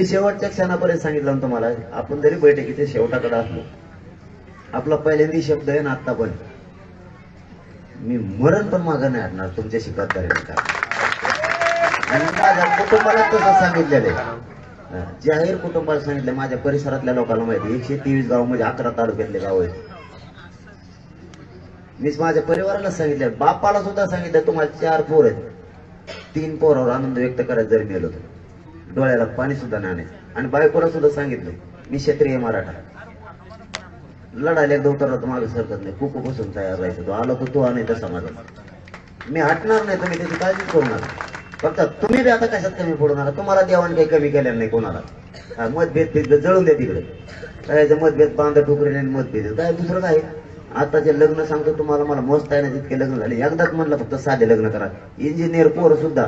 मी शेवटच्या क्षणापर्यंत सांगितलं ना तुम्हाला आपण जरी बैठकीच्या शेवटाकडे असलो आपला पहिल्यांदा शब्द आहे ना आत्ता पण. मी मरण पण मागं नाही आणणार तुमच्याशी गद्दारी आणि माझ्या कुटुंबाला तसं सांगितलेलं आहे. जाहीर कुटुंबाला सांगितलं माझ्या परिसरातल्या लोकांना माहिती एकशे तेवीस गाव म्हणजे अकरा तालुक्यातले गाव आहेत. मीच माझ्या परिवाराला सांगितलं बापाला सुद्धा सांगितलं तुम्हाला चार पोर आहेत. तीन पोरावर आनंद व्यक्त करायला जरी मेलो तर. डोळ्याला पाणी सुद्धा नाही आणायचं. आणि बायकोला सुद्धा सांगितलं मी क्षत्रिय मराठा. लढायला एकदा उतरला मागे सरकत नाही. खूप बसून तयार राहायचं. तो आला तर तो आणि तसा माझा मी हटणार नाही तुम्ही त्याची काळजी करू नका. फक्त तुम्ही बी आता कशात कमी पडू नका. तुम्हाला देवाने काही कमी केल्या नाही कोणाला. मतभेद तिकडे जळून द्या तिकडे काय मतभेद बांधा ठोकरे आणि मतभेद काय दुसरं काय? आता जे लग्न सांगतो तुम्हाला मला मस्त आहे ना तितके लग्न झाले. एकदाच म्हणलं फक्त साधे लग्न करा. इंजिनियर पोर सुद्धा.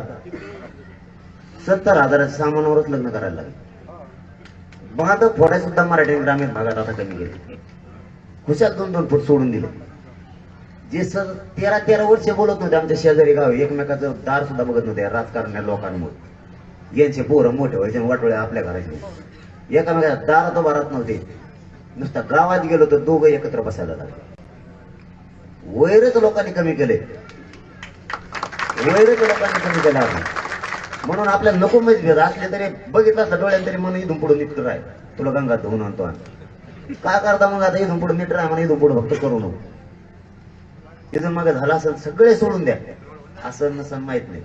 सत्तर हजाराच्या सामानावरच लग्न करायला लागले. बांध फोड्या सुद्धा मराठी ग्रामीण भागात आता कमी गेले खुशाल दोन दोन फूट सोडून दिले. जे सर तेरा तेरा वर्ष बोलत नव्हते आमच्या शेजारी गाव एकमेकाचं दार सुद्धा बघत नव्हते राजकारण्या लोकांमुळे. यांचे पोरं मोठे व्हायचे वाटोळे आपल्या घराचे. एकामेकाच्या दारात भरत नव्हते. नुसता गावात गेलो तर दोघं एकत्र बसायला लागले. वैरच लोकांनी कमी केले. वैरच लोकांनी कमी केलं आपण म्हणून आपल्याला नको भेद. असले तरी बघितलं असतं डोळ्यान तरी मन इथून पुढे नीट राय तुला गंगा धुवून आणतो काय करता मग आता? इथून पुढे नीट राहा म्हणा इथून पुढे फक्त करू नको. इथून मग झालं असेल सगळे सोडून द्या. असं नसन माहीत नाही.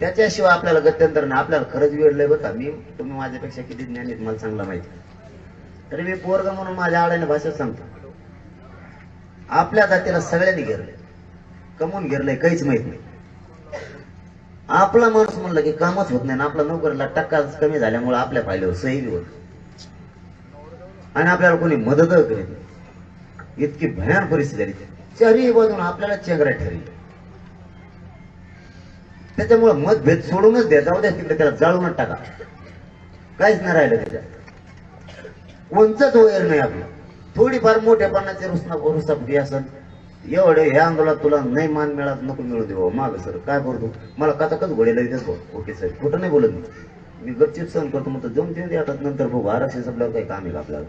त्याच्याशिवाय आपल्याला गत्यंतर नाही. आपल्याला खरंच वेळ बरं का मी तुम्ही माझ्यापेक्षा किती ज्ञानी आहेत मला चांगला माहिती. तरी मी पोरग म्हणून माझ्या आडाने भाषेत सांगतो. आपल्या जातीला सगळ्यांनी घेरलंय. कमवून घेरलंय काहीच माहीत नाही. आपला माणूस म्हणलं की कामच होत नाही आपला नोकरीला टक्का कमी झाल्यामुळे आपल्या फायद्यावर सही होत आणि आपल्याला कोणी मदत करीत इतकी भयान परिस्थिती चरी चारही बाजून आपल्याला चेंगरा ठरली त्याच्यामुळे मतभेद सोडूनच द्या जाऊ द्या तिकडे त्याला जाळूनच टाका. काहीच नाही राहिलं त्याच्यात. कोणचंच वैर नाही आपलं. थोडीफार मोठ्यापणाचे रुसना रुसापटी असेल एवढे ह्या आंदोलनात तुला नाही मान मिळत नको मिळू दे माग सर. काय करतो मला कथाकच घोडेला येतेच भाऊ ओके सर खोटं नाही बोलत मी. मी गपचिप सहन करतो मग जाऊन देऊ आता नंतर बघू आरक्षण संपल्यावर काही काम येईल आपल्याला